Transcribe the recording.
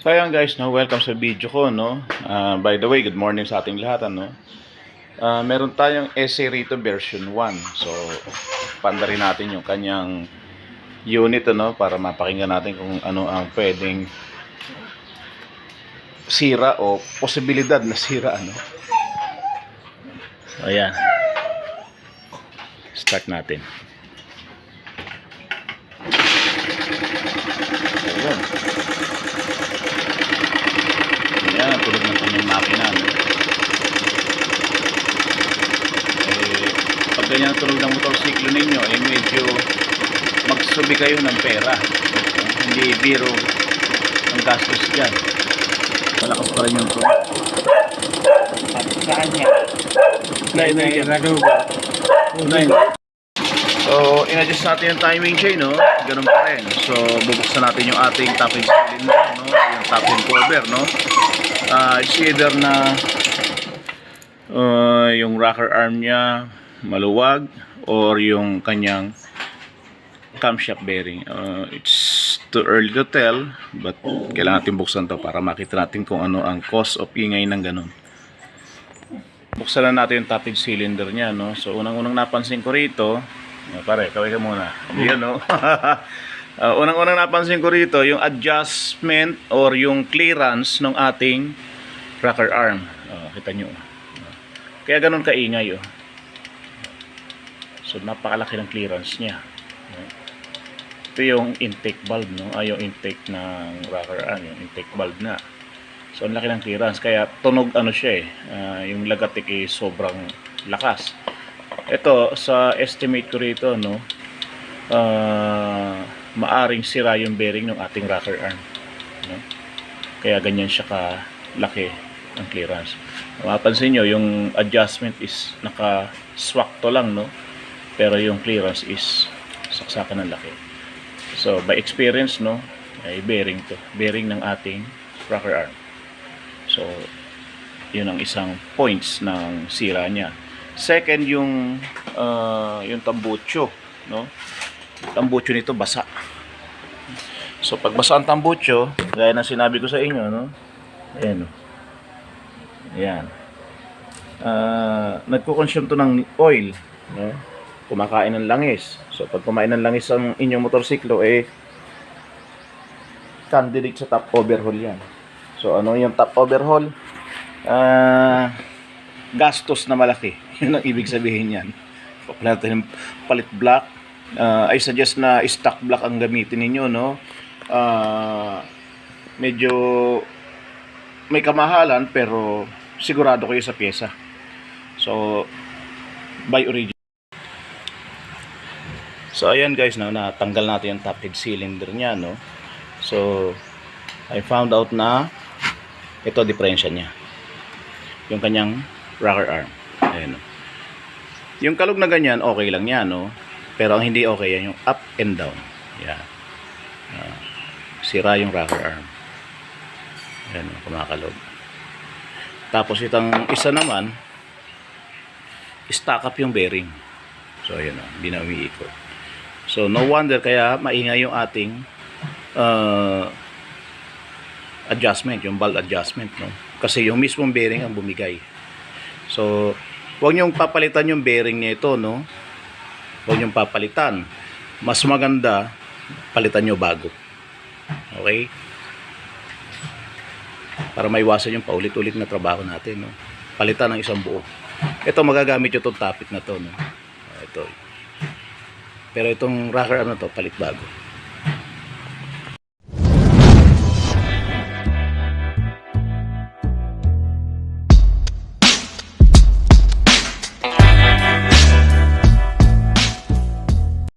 So ayan guys, no, welcome sa video ko, no. Ah, by the way, good morning sa ating lahat, ano. Ah, meron tayong essay rito version 1. So pandarin natin yung kanyang unit ano para mapakinggan natin kung ano ang pwedeng sira o posibilidad na sira ano. So ayan. Start natin. Ayan, tulog ng kanyang makina. No? Eh, pag ganyan tulog ng motorsiklo ninyo, eh medyo magsubi kayo ng pera. Hindi biro ang gastos dyan. Malakas pa rin yung tulog. At sa kanya, may raruga. Nay. So, in-adjust natin yung timing chain, no? Ganun pa rin. So, bubuksan natin yung ating top and cylinder, no? Yung and cover, no? Ah, it's either na uh, yung rocker arm niya maluwag or yung kanyang camshaft bearing. Uh, it's too early to tell, but kailangan natin buksan to para makita natin kung ano ang cause of ingay ng ganun. Buksan na natin yung top and cylinder niya, no? So, unang-unang napansin ko rito, Ah, pare, kaway ka muna. Yan, no? Ah, unang-unang napansin ko rito, yung adjustment or yung clearance ng ating rocker arm. Ah, kita nyo. Kaya ganun kaingay, oh. So, napakalaki ng clearance niya. Ah. Ito yung intake valve, no? Ay, yung intake ng rocker arm, yung intake valve na. So, ang laki ng clearance. Kaya, tunog ano siya eh. Ah, yung lagatik eh, sobrang lakas. Ito, sa estimate ko rito, no, ah, maaring sira yung bearing ng ating rocker arm. No? Kaya ganyan siya kalaki ang clearance. Mapapansin nyo, yung adjustment is naka-swak to lang, no? Pero yung clearance is saksakan ng laki. So, by experience, no, ay bearing to. Bearing ng ating rocker arm. So, yun ang isang points ng sira niya. Second, yung ah, yung tambucho, no? Tambucho nito basa. So pag basa ang tambucho, gaya ng sinabi ko sa inyo, no? Ayan. oh. Ayan. Ah, nagko-consume to ng oil, no? Kumakain ng langis. So pag kumain ng langis ang inyong motorsiklo eh candidate sa top overhaul yan. So ano yung top overhaul? Ah, gastos na malaki. Yun ang ibig sabihin yan. Papalit natin ng palit block. Uh, I suggest na stock block ang gamitin ninyo, no? Ah, medyo may kamahalan pero sigurado kayo sa pyesa. So, buy original. So, ayan guys, no, natanggal natin yung top head cylinder niya, no? So, I found out na ito diferensya niya. Yung kanyang rocker arm. Ayan. oh. Yung kalog na ganyan, okay lang yan, no? Pero ang hindi okay yan, yung up and down. Yan. Ah, sira yung rocker arm. Ayan, oh, kumakalog. Tapos itang isa naman, stack up yung bearing. So, ayan, oh, hindi na umiikot. So, no wonder kaya maingay yung ating uh, adjustment, yung valve adjustment, no? Kasi yung mismong bearing ang bumigay. So, huwag niyong papalitan yung bearing nito, no? Huwag niyong papalitan. Mas maganda, palitan niyo bago. Okay? Para maiwasan yung paulit-ulit na trabaho natin, no? Palitan ng isang buo. Ito, magagamit yung itong topic na to, no? Ito. Pero itong rocker ano to, palit bago.